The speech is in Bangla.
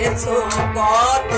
দেখেছ কত